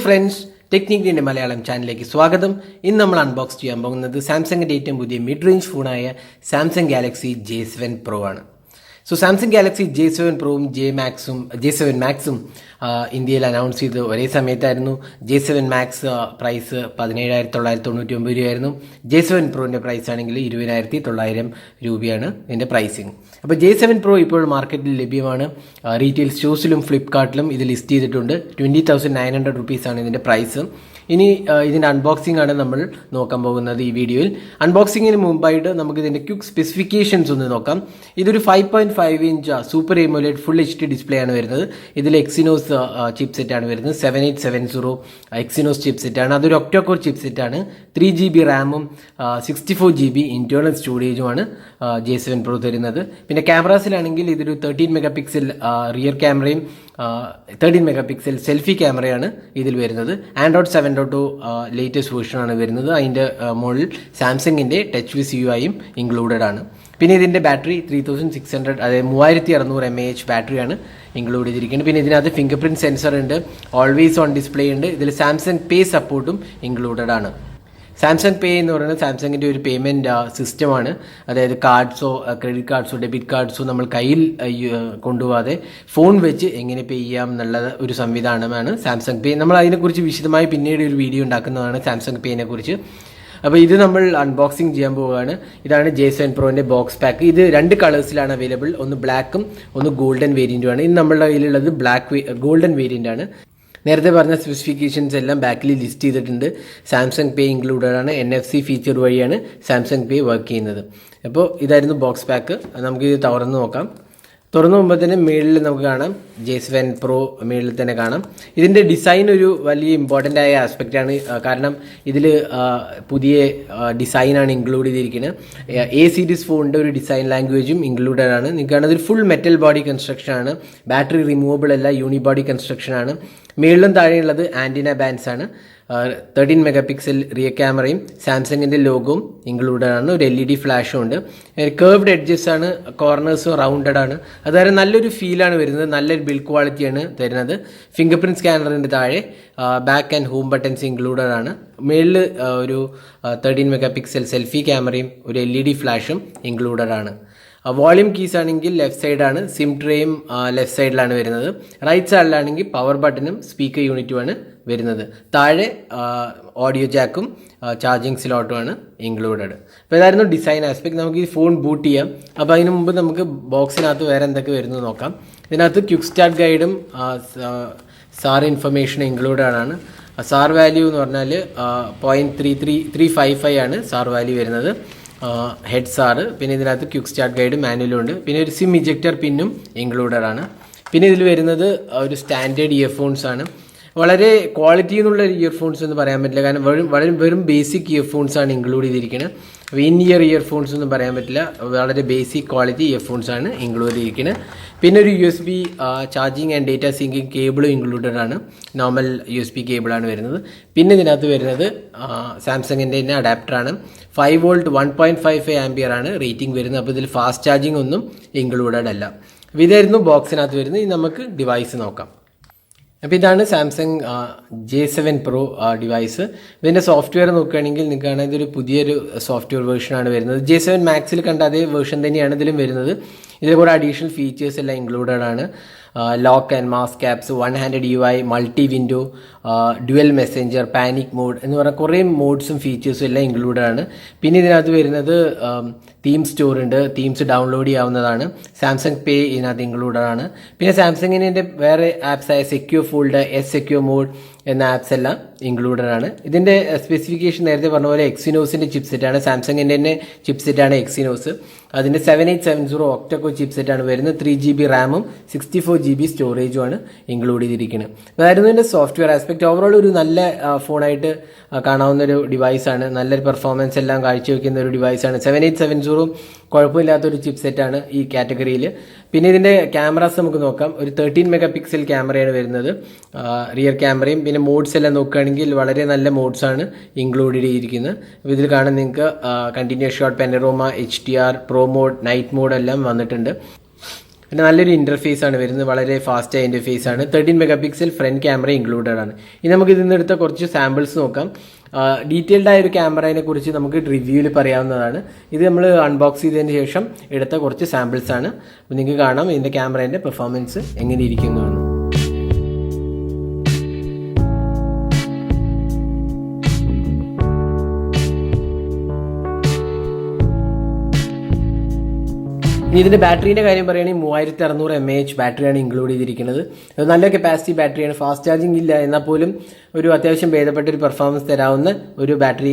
Friends ടെക്നിക്കിന്റെ Malayalam ചാനലിലേക്ക് സ്വാഗതം. ഇന്ന് നമ്മൾ അൺബോക്സ് ചെയ്യാൻ പോകുന്നത് സാംസങ്ങിന്റെ ഏറ്റവും പുതിയ mid range ഫോണായ Samsung Galaxy J seven Pro ആണ്. So Samsung Galaxy J seven പ്രോവും J മാക്സും ജെ സെവൻ മാക്സും ഇന്ത്യയിൽ അനൗൺസ് ചെയ്ത് ഒരേ സമയത്തായിരുന്നു. ജെ സെവൻ മാക്സ് പ്രൈസ് പതിനേഴായിരത്തി തൊള്ളായിരത്തി തൊണ്ണൂറ്റി ഒമ്പത് രൂപയായിരുന്നു ജെ സെവൻ പ്രോന്റെ പ്രൈസ് ആണെങ്കിൽ ഇരുപതിനായിരത്തി തൊള്ളായിരം രൂപയാണ് ഇതിന്റെ പ്രൈസിങ് അപ്പോൾ ജെ സെവൻ പ്രോ ഇപ്പോൾ മാർക്കറ്റിൽ ലഭ്യമാണ്. റീറ്റെയിൽ സ്റ്റോഴ്സിലും ഫ്ലിപ്കാർട്ടിലും ഇത് ലിസ്റ്റ് ചെയ്തിട്ടുണ്ട്. ട്വന്റി തൗസൻഡ് നയൻ ഹൺഡ്രഡ് റുപ്പീസാണ് ഇതിന്റെ പ്രൈസ് ഇനി ഇതിന്റെ അൺബോക്സിംഗ് ആണ് നമ്മൾ നോക്കാൻ പോകുന്നത് ഈ വീഡിയോയിൽ അൺബോക്സിങ്ങിന് മുമ്പായിട്ട് നമുക്ക് ഇതിന്റെ ക്യുക്ക് സ്പെസിഫിക്കേഷൻസ് ഒന്ന് നോക്കാം. ഇതൊരു five point five inch super AMOLED full H D display ആണ് വരുന്നത്. ഇതിൽ എക്സിനോസ് ചിപ്പ് സെറ്റ് ആണ് വരുന്നത്. Seven eight seven zero Exynos chip set ആണ്. അതൊരു ഒക്ടോകോർ ചിപ്പ് സെറ്റ് ആണ് ത്രീ ജി ബി റാമും sixty four G B internal സ്റ്റോറേജുമാണ് J seven pro തരുന്നത്. പിന്നെ ക്യാമറാസിലാണെങ്കിൽ ഇതൊരു തേർട്ടീൻ മെഗാ പിക്സൽ റിയർ ക്യാമറയും തേർട്ടീൻ മെഗാ പിക്സൽ സെൽഫി ക്യാമറയാണ് ഇതിൽ വരുന്നത്. Android seven dot two latest വേർഷനാണ് വരുന്നത്. അതിന്റെ മുകളിൽ സാംസങ്ങിന്റെ ടച്ച് വിസ് യു ആയും ഇൻക്ലൂഡഡ് ആണ്. പിന്നെ ഇതിന്റെ battery three thousand six hundred അതായത് മൂവായിരത്തി അറുന്നൂറ് എം എ എച്ച് ബാറ്ററിയാണ് ഇൻക്ലൂഡ് ചെയ്തിരിക്കുന്നത്. പിന്നെ ഇതിനകത്ത് ഫിംഗർ പ്രിന്റ് സെൻസർ ഉണ്ട് ഓൾവേസ് ഓൺ ഡിസ്പ്ലേ ഉണ്ട്. ഇതിൽ സാംസങ് പേ സപ്പോർട്ടും ഇൻക്ലൂഡഡ് ആണ്. സാംസങ് പേ എന്ന് പറയുന്നത് സാംസങ്ങിന്റെ ഒരു പേയ്മെന്റ് സിസ്റ്റമാണ് അതായത് കാർഡ്സോ ക്രെഡിറ്റ് കാർഡ്സോ ഡെബിറ്റ് കാർഡ്സോ നമ്മൾ കയ്യിൽ കൊണ്ടുപോകാതെ ഫോൺ വെച്ച് എങ്ങനെ പേ ചെയ്യാം എന്നുള്ള ഒരു സംവിധാനമാണ് സാംസങ് പേ നമ്മൾ അതിനെക്കുറിച്ച് വിശദമായി പിന്നീട് ഒരു വീഡിയോ ഉണ്ടാക്കുന്നതാണ് സാംസങ് പേനെ കുറിച്ച്. അപ്പോൾ ഇത് നമ്മൾ അൺബോക്സിങ് ചെയ്യാൻ പോവുകയാണ്. ഇതാണ് ജെ സെവൻ പ്രോന്റെ ബോക്സ് പാക്ക് ഇത് രണ്ട് കളേഴ്സിലാണ് അവൈലബിൾ ഒന്ന് ബ്ലാക്കും ഒന്ന് ഗോൾഡൻ വേരിയന്റുമാണ് ഇത് നമ്മളുടെ കയ്യിലുള്ളത് ബ്ലാക്ക് ഗോൾഡൻ വേരിയന്റ് ആണ്. നേരത്തെ പറഞ്ഞ സ്പെസിഫിക്കേഷൻസ് എല്ലാം ബാക്കിൽ ലിസ്റ്റ് ചെയ്തിട്ടുണ്ട്. സാംസങ് പേ ഇൻക്ലൂഡഡ് ആണ്. എൻ എഫ് സി ഫീച്ചർ വഴിയാണ് സാംസങ് പേ വർക്ക് ചെയ്യുന്നത്. അപ്പോൾ ഇതായിരുന്നു ബോക്സ് പാക്ക് നമുക്ക് ഇത് തുറന്ന് നോക്കാം. തുറന്നു മുമ്പ് തന്നെ മേളിൽ നമുക്ക് കാണാം. ജെ സെവൻ പ്രോ മേളിൽ തന്നെ കാണാം. ഇതിന്റെ ഡിസൈൻ ഒരു വലിയ ഇമ്പോർട്ടന്റ് ആയ ആസ്പെക്റ്റ് ആണ്. കാരണം ഇതിൽ പുതിയ ഡിസൈനാണ് ഇൻക്ലൂഡ് ചെയ്തിരിക്കുന്നത്. എ സീരീസ് ഫോണിന്റെ ഒരു ഡിസൈൻ ലാംഗ്വേജും ഇൻക്ലൂഡഡ് ആണ്. നിങ്ങൾക്ക് കാണാം ഒരു ഫുൾ മെറ്റൽ ബോഡി കൺസ്ട്രക്ഷൻ ആണ്. ബാറ്ററി റിമൂവബിൾ അല്ല യൂണി ബോഡി കൺസ്ട്രക്ഷൻ ആണ് മേളിലും താഴെയുള്ളത് ആന്റിന ബാൻസ് ആണ്. തേർട്ടീൻ മെഗാ പിക്സൽ റിയ ക്യാമറയും സാംസങ്ങിന്റെ ലോഗോയും ഇൻക്ലൂഡഡ് ആണ്. ഒരു എൽ ഇ ഡി ഫ്ലാഷും ഉണ്ട്. കേർവ്ഡ് എഡ്ജസ് ആണ് കോർണേഴ്സും റൗണ്ടഡ് ആണ്. അതുവരെ നല്ലൊരു ഫീലാണ് വരുന്നത്. നല്ലൊരു ബിൽഡ് ക്വാളിറ്റിയാണ് തരുന്നത്. ഫിംഗർ പ്രിന്റ് സ്കാനറിന്റെ താഴെ back and home buttons included ആണ്. മേളിൽ ഒരു തേർട്ടീൻ മെഗാ പിക്സൽ സെൽഫി ക്യാമറയും ഒരു എൽ ഇ ഡി ഫ്ലാഷും ഇൻക്ലൂഡഡ് ആണ്. വോളിയം കീസ് ആണെങ്കിൽ ലെഫ്റ്റ് സൈഡാണ് സിം ട്രേയും ലെഫ്റ്റ് സൈഡിലാണ് വരുന്നത്. റൈറ്റ് സൈഡിലാണെങ്കിൽ പവർ ബട്ടണും സ്പീക്കർ യൂണിറ്റുമാണ് വരുന്നത്. താഴെ ഓഡിയോ ജാക്കും ചാർജിങ് സ്ലോട്ടുമാണ് ഇൻക്ലൂഡഡ് അപ്പോൾ ഇതായിരുന്നു ഡിസൈൻ ആസ്പെക്ട് നമുക്ക് ഈ ഫോൺ ബൂട്ട് ചെയ്യാം. അപ്പോൾ അതിന് മുമ്പ് നമുക്ക് ബോക്സിനകത്ത് വേറെ എന്തൊക്കെ വരുന്നത് നോക്കാം. ഇതിനകത്ത് ക്യുക്ക് സ്റ്റാർട്ട് ഗൈഡും സാർ ഇൻഫർമേഷൻ ഇൻക്ലൂഡഡ് ആണ്. സാർ വാല്യൂ എന്ന് പറഞ്ഞാൽ point three three three five five ആണ് സാർ വാല്യൂ വരുന്നത്. ഹെഡ് സാറ് പിന്നെ ഇതിനകത്ത് ക്യുക്ക് സ്റ്റാർട്ട് ഗൈഡ് മാനുവലും ഉണ്ട്. പിന്നെ ഒരു സിം ഇജക്ടർ പിന്നും ഇൻക്ലൂഡഡ് ആണ്. പിന്നെ ഇതിൽ വരുന്നത് ഒരു സ്റ്റാൻഡേർഡ് ഇയർഫോൺസ് ആണ്. വളരെ ക്വാളിറ്റി എന്നുള്ള ഇയർഫോൺസ് എന്ന് പറയാൻ പറ്റില്ല. കാരണം വെറും വളരെ വെറും ബേസിക് ഇയർഫോൺസ് ആണ് ഇൻക്ലൂഡ് ചെയ്തിരിക്കുന്നത് വിൻ ഇയർ ഇയർഫോൺസ് ഒന്നും പറയാൻ പറ്റില്ല. വളരെ ബേസിക് ക്വാളിറ്റി ഇയർഫോൺസ് ആണ് ഇൻക്ലൂഡ് ചെയ്തിരിക്കുന്നത് പിന്നെ ഒരു U S B charging and data syncing കേബിളും included ആണ്. നോർമൽ യു എസ് ബി കേബിളാണ് വരുന്നത്. പിന്നെ ഇതിനകത്ത് വരുന്നത് സാംസങ്ങിന്റെ തന്നെ അഡാപ്റ്ററാണ് five volt one point five five ampere ആണ് റേറ്റിംഗ് വരുന്നത്. അപ്പോൾ ഇതിൽ ഫാസ്റ്റ് ചാർജിങ് ഒന്നും ഇൻക്ലൂഡഡ് അല്ല. ഇതായിരുന്നു ബോക്സിനകത്ത് വരുന്നത്. ഇനി നമുക്ക് ഡിവൈസ് നോക്കാം. അപ്പോൾ ഇതാണ് Samsung J seven Pro device. ഇതിന്റെ സോഫ്റ്റ്വെയർ നോക്കുകയാണെങ്കിൽ കാണാൻ ഇതൊരു പുതിയൊരു സോഫ്റ്റ്വെയർ വേർഷനാണ് വരുന്നത്. ജെ സെവൻ മാക്സിൽ കണ്ട അതേ വേർഷൻ തന്നെയാണ് ഇതിലും വരുന്നത്. ഇതിൽ കൂടെ അഡീഷണൽ ഫീച്ചേഴ്സ് എല്ലാം ഇൻക്ലൂഡഡ് ആണ്. Lock and mass caps one handed U I multi window dual messenger panic mode എന്ന് പറഞ്ഞാൽ കുറേ മോഡ്സും ഫീച്ചേഴ്സും എല്ലാം ഇൻക്ലൂഡഡ് ആണ്. പിന്നെ ഇതിനകത്ത് വരുന്നത് തീം സ്റ്റോർ ഉണ്ട്. തീംസ് ഡൗൺലോഡ് ചെയ്യാവുന്നതാണ്. സാംസങ് പേ ഇതിനകത്ത് ഇൻക്ലൂഡഡ് ആണ്. പിന്നെ സാംസങ്ങിന്റെ വേറെ ആപ്സ് ആയ secure fold S secure mode എന്ന ആപ്സ് എല്ലാം ഇൻക്ലൂഡഡ് ആണ്. ഇതിന്റെ സ്പെസിഫിക്കേഷൻ നേരത്തെ പറഞ്ഞ പോലെ എക്സിനോസിന്റെ ചിപ്സെറ്റ് ആണ്. സാംസങ്ങിന്റെ തന്നെ ചിപ്സെറ്റ് ആണ് എക്സിനോസ് അതിന്റെ seven eight seven zero octa core chipset ആണ് വരുന്നത്. ത്രീ ജി ബി റാമും സിക്സ്റ്റി ഫോർ ജി ബി സ്റ്റോറേജും ആണ് ഇൻക്ലൂഡ് ചെയ്തിരിക്കുന്നത് അതായിരുന്നു ഇതിന്റെ സോഫ്റ്റ്വെയർ ആസ്പെക്ട് ഓവറോൾ ഒരു നല്ല ഫോണായിട്ട് കാണാവുന്ന ഒരു ഡിവൈസാണ് നല്ലൊരു പെർഫോമൻസ് എല്ലാം കാഴ്ചവെക്കുന്ന ഒരു ഡിവൈസാണ് സെവൻ എയ്റ്റ് സെവൻ സീറോ കുഴപ്പമില്ലാത്തൊരു ചിപ്സെറ്റാണ് ഈ കാറ്റഗറിയിൽ പിന്നെ ഇതിന്റെ ക്യാമറാസ് നമുക്ക് നോക്കാം. ഒരു തേർട്ടീൻ മെഗാ പിക്സൽ ക്യാമറയാണ് വരുന്നത്. റിയർ ക്യാമറയും പിന്നെ മോഡ്സ് എല്ലാം നോക്കുകയാണെങ്കിൽ വളരെ നല്ല മോഡ്സാണ് ഇൻക്ലൂഡ് ചെയ്തിരിക്കുന്നത്. അപ്പോൾ ഇതിൽ കാണാൻ നിങ്ങൾക്ക് continuous shot panorama H D R pro mode night mode എല്ലാം വന്നിട്ടുണ്ട്. പിന്നെ നല്ലൊരു ഇന്റർഫേസ് ആണ് വരുന്നത്. വളരെ ഫാസ്റ്റ് ഇന്റർഫേസ് ആണ്. Thirteen mega pixel front camera included ആണ്. ഇനി നമുക്ക് ഇതിൽ നിന്നെടുത്ത കുറച്ച് സാമ്പിൾസ് നോക്കാം. ഡീറ്റെയിൽഡ് ആയ ഒരു ക്യാമറയെ കുറിച്ച് നമുക്ക് റിവ്യൂവിൽ പറയാവുന്നതാണ്. ഇത് നമ്മൾ അൺബോക്സ് ചെയ്തതിന് ശേഷം എടുത്ത കുറച്ച് സാമ്പിൾസ് ആണ്. നിങ്ങൾക്ക് കാണാം ഇതിന്റെ ക്യാമറേന്റെ പെർഫോമൻസ് എങ്ങനെ ഇരിക്കുന്നു ഇനി ഇതിന്റെ ബാറ്ററീന്റെ കാര്യം പറയുകയാണെങ്കിൽ മൂവായിരത്തി അറുന്നൂറ് എം എച്ച് ബാറ്ററിയാണ് ഇൻക്ലൂഡ് ചെയ്തിരിക്കുന്നത്. അത് നല്ല കപ്പാസിറ്റി ബാറ്ററിയാണ് ഫാസ്റ്റ് ചാർജിങ് ഇല്ല എന്നാൽ പോലും ഒരു അത്യാവശ്യം ഭേദപ്പെട്ട ഒരു പെർഫോമൻസ് തരാവുന്ന ഒരു ബാറ്ററി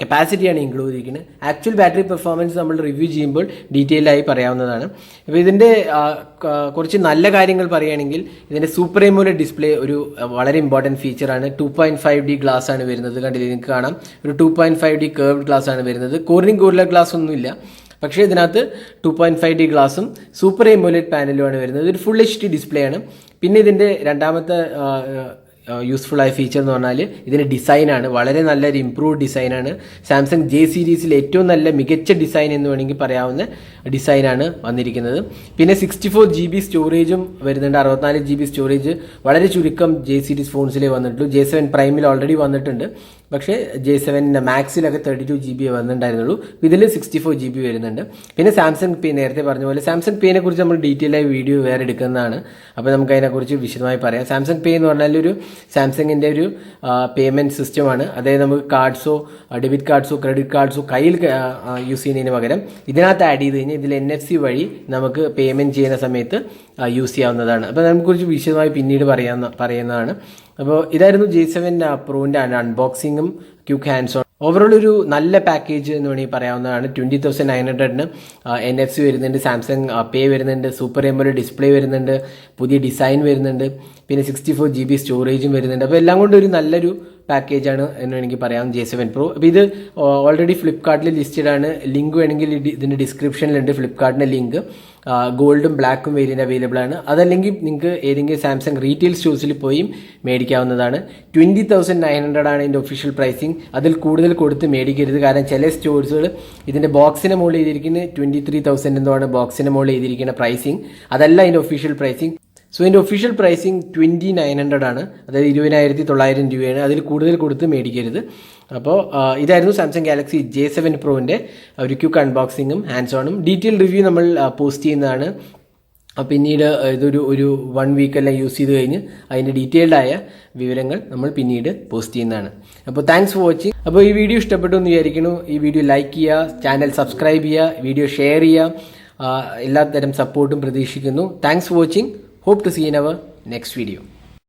കപ്പാസിറ്റിയാണ് ഇൻക്ലൂഡ് ചെയ്തിരിക്കുന്നത്. ആക്ച്വൽ ബാറ്ററി പെർഫോമൻസ് നമ്മൾ റിവ്യൂ ചെയ്യുമ്പോൾ ഡീറ്റെയിൽ ആയി പറയാവുന്നതാണ്. അപ്പോൾ ഇതിന്റെ കുറച്ച് നല്ല കാര്യങ്ങൾ പറയുകയാണെങ്കിൽ ഇതിന്റെ സൂപ്പർ എമോലെ ഡിസ്പ്ലേ ഒരു വളരെ important ഫീച്ചറാണ് two point five D glass ആണ് വരുന്നത്. കണ്ടില്ലേ? നിങ്ങൾക്ക് കാണാം. ഒരു two point five D curve glass ആണ് വരുന്നത്. കോറിനിങ് ഗോറില ഗ്ലാസ് ഒന്നുമില്ല. പക്ഷേ ഇതിനകത്ത് ടു പോയിന്റ് ഫൈവ് ഡി ഗ്ലാസും സൂപ്പർ എമോലേറ്റ് പാനലുമാണ് വരുന്നത്. ഇതൊരു ഫുൾ എച്ച് ഡി ഡിസ്പ്ലേ ആണ് പിന്നെ ഇതിന്റെ രണ്ടാമത്തെ യൂസ്ഫുൾ ആയ ഫീച്ചർ എന്ന് പറഞ്ഞാൽ ഇതിന്റെ ഡിസൈനാണ് വളരെ നല്ലൊരു ഇമ്പ്രൂവ്ഡ് ഡിസൈനാണ് സാംസങ് ജെ സീരീസിൽ ഏറ്റവും നല്ല മികച്ച ഡിസൈൻ എന്ന് വേണമെങ്കിൽ പറയാവുന്ന ഡിസൈനാണ് വന്നിരിക്കുന്നത്. പിന്നെ സിക്സ്റ്റി ഫോർ ജി ബി സ്റ്റോറേജും വരുന്നുണ്ട്. അറുപത്തിനാല് ജി ബി സ്റ്റോറേജ് വളരെ ചുരുക്കം ജെ സീരീസ് ഫോൺസിലേ വന്നിട്ടുള്ളൂ. ജെ സെവൻ പ്രൈമിൽ ഓൾറെഡി വന്നിട്ടുണ്ട്. പക്ഷേ ജെ സെവന്റെ മാക്സിലൊക്കെ തേർട്ടി ടു ജി ബി വന്നിട്ടുണ്ടായിരുന്നുള്ളൂ. ഇതിൽ സിക്സ്റ്റി ഫോർ ജി ബി വരുന്നുണ്ട്. പിന്നെ സാംസങ് പേ നേരത്തെ പറഞ്ഞ പോലെ സാംസങ് പേനെ കുറിച്ച് നമ്മൾ ഡീറ്റെയിൽ ആയി വീഡിയോ വേറെ എടുക്കുന്നതാണ്. അപ്പോൾ നമുക്ക് അതിനെക്കുറിച്ച് വിശദമായി പറയാം. സാംസങ് പേ എന്ന് പറഞ്ഞാൽ ഒരു സാംസങ്ങിന്റെ ഒരു പേയ്മെന്റ് സിസ്റ്റമാണ് അതായത് നമുക്ക് കാർഡ്സോ ഡെബിറ്റ് കാർഡ്സോ ക്രെഡിറ്റ് കാർഡ്സോ കയ്യിൽ യൂസ് ചെയ്യുന്നതിന് പകരം ഇതിനകത്ത് ആഡ് ചെയ്ത് കഴിഞ്ഞാൽ ഇതിൽ എൻ എഫ് സി വഴി നമുക്ക് പേയ്മെന്റ് ചെയ്യുന്ന സമയത്ത് യൂസ് ചെയ്യാവുന്നതാണ്. അപ്പോൾ അതിനെക്കുറിച്ച് വിശദമായി പിന്നീട് പറയാവുന്ന പറയുന്നതാണ്. അപ്പോൾ ഇതായിരുന്നു ജി സെവൻ പ്രോവിന്റെ അൺബോക്സിങ്ങും ക്യൂ ഹാൻഡ്സ് ഓൺ ഓവറോൾ ഒരു നല്ല പാക്കേജ് എന്ന് വേണമെങ്കിൽ പറയാവുന്നതാണ്. ട്വന്റി തൗസൻഡ് നയൻ ഹൺഡ്രഡിന് എൻ എഫ് സി വരുന്നുണ്ട് സാംസങ് പേ വരുന്നുണ്ട് സൂപ്പർ എമോലെ ഡിസ്പ്ലേ വരുന്നുണ്ട് പുതിയ ഡിസൈൻ വരുന്നുണ്ട് പിന്നെ സിക്സ്റ്റി ഫോർ ജി ബി സ്റ്റോറേജും വരുന്നുണ്ട്. അപ്പോൾ എല്ലാം കൊണ്ടും ഒരു നല്ലൊരു പാക്കേജാണ് എന്ന് വേണമെങ്കിൽ പറയാം ജെ സെവൻ പ്രോ അപ്പോൾ ഇത് ഓൾറെഡി ഫ്ലിപ്കാർട്ടിൽ ലിസ്റ്റഡ് ആണ്. ലിങ്ക് വേണമെങ്കിൽ ഇതിന്റെ ഡിസ്ക്രിപ്ഷനിലുണ്ട് ഫ്ലിപ്കാർട്ടിന്റെ ലിങ്ക് ഗോൾഡും ബ്ലാക്കും വേരിയന്റ് അവൈലബിൾ ആണ്. അതല്ലെങ്കിൽ നിങ്ങൾക്ക് ഏതെങ്കിലും സാംസങ് റീറ്റെയിൽ സ്റ്റോഴ്സിൽ പോയി മേടിക്കാവുന്നതാണ്. ട്വന്റി തൗസൻഡ് നയൻ ഹൺഡ്രഡ് ആണ് ഇതിന്റെ ഒഫീഷ്യൽ പ്രൈസിങ് അതിൽ കൂടുതൽ കൊടുത്ത് മേടിക്കരുത്. കാരണം ചില സ്റ്റോഴ്സുകൾ ഇതിന്റെ ബോക്സിന് മുകളിൽ ചെയ്തിരിക്കുന്നത് ട്വന്റി ത്രീ തൗസൻഡ് എന്തോ ആണ് ബോക്സിന് മുകളിൽ ചെയ്തിരിക്കുന്ന പ്രൈസിങ് അതല്ല ഇതിന്റെ ഒഫീഷ്യൽ പ്രൈസിങ് സോ ഇതിന്റെ official pricing twenty nine hundred ആണ്. അതായത് ഇരുപതിനായിരത്തി തൊള്ളായിരം രൂപയാണ്. അതിൽ കൂടുതൽ കൊടുത്ത് മേടിക്കരുത്. അപ്പോൾ ഇതായിരുന്നു സാംസങ് ഗാലക്സി ജെ സെവൻ പ്രോവിന്റെ ഒരു ക്യൂക്ക് അൺബോക്സിങ്ങും ഹാൻഡ്സ് ഓണും ഡീറ്റെയിൽ റിവ്യൂ നമ്മൾ പോസ്റ്റ് ചെയ്യുന്നതാണ്. പിന്നീട് ഇതൊരു ഒരു വൺ വീക്കെല്ലാം യൂസ് ചെയ്ത് കഴിഞ്ഞ് അതിന്റെ ഡീറ്റെയിൽഡായ വിവരങ്ങൾ നമ്മൾ പിന്നീട് പോസ്റ്റ് ചെയ്യുന്നതാണ്. അപ്പോൾ താങ്ക്സ് ഫോർ വാച്ചിങ് അപ്പോൾ ഈ വീഡിയോ ഇഷ്ടപ്പെട്ടു എന്ന് വിചാരിക്കുന്നു. ഈ വീഡിയോ ലൈക്ക് ചെയ്യുക ചാനൽ സബ്സ്ക്രൈബ് ചെയ്യുക വീഡിയോ ഷെയർ ചെയ്യുക. എല്ലാത്തരം സപ്പോർട്ടും പ്രതീക്ഷിക്കുന്നു. Thanks for watching Hope to see you in our next video.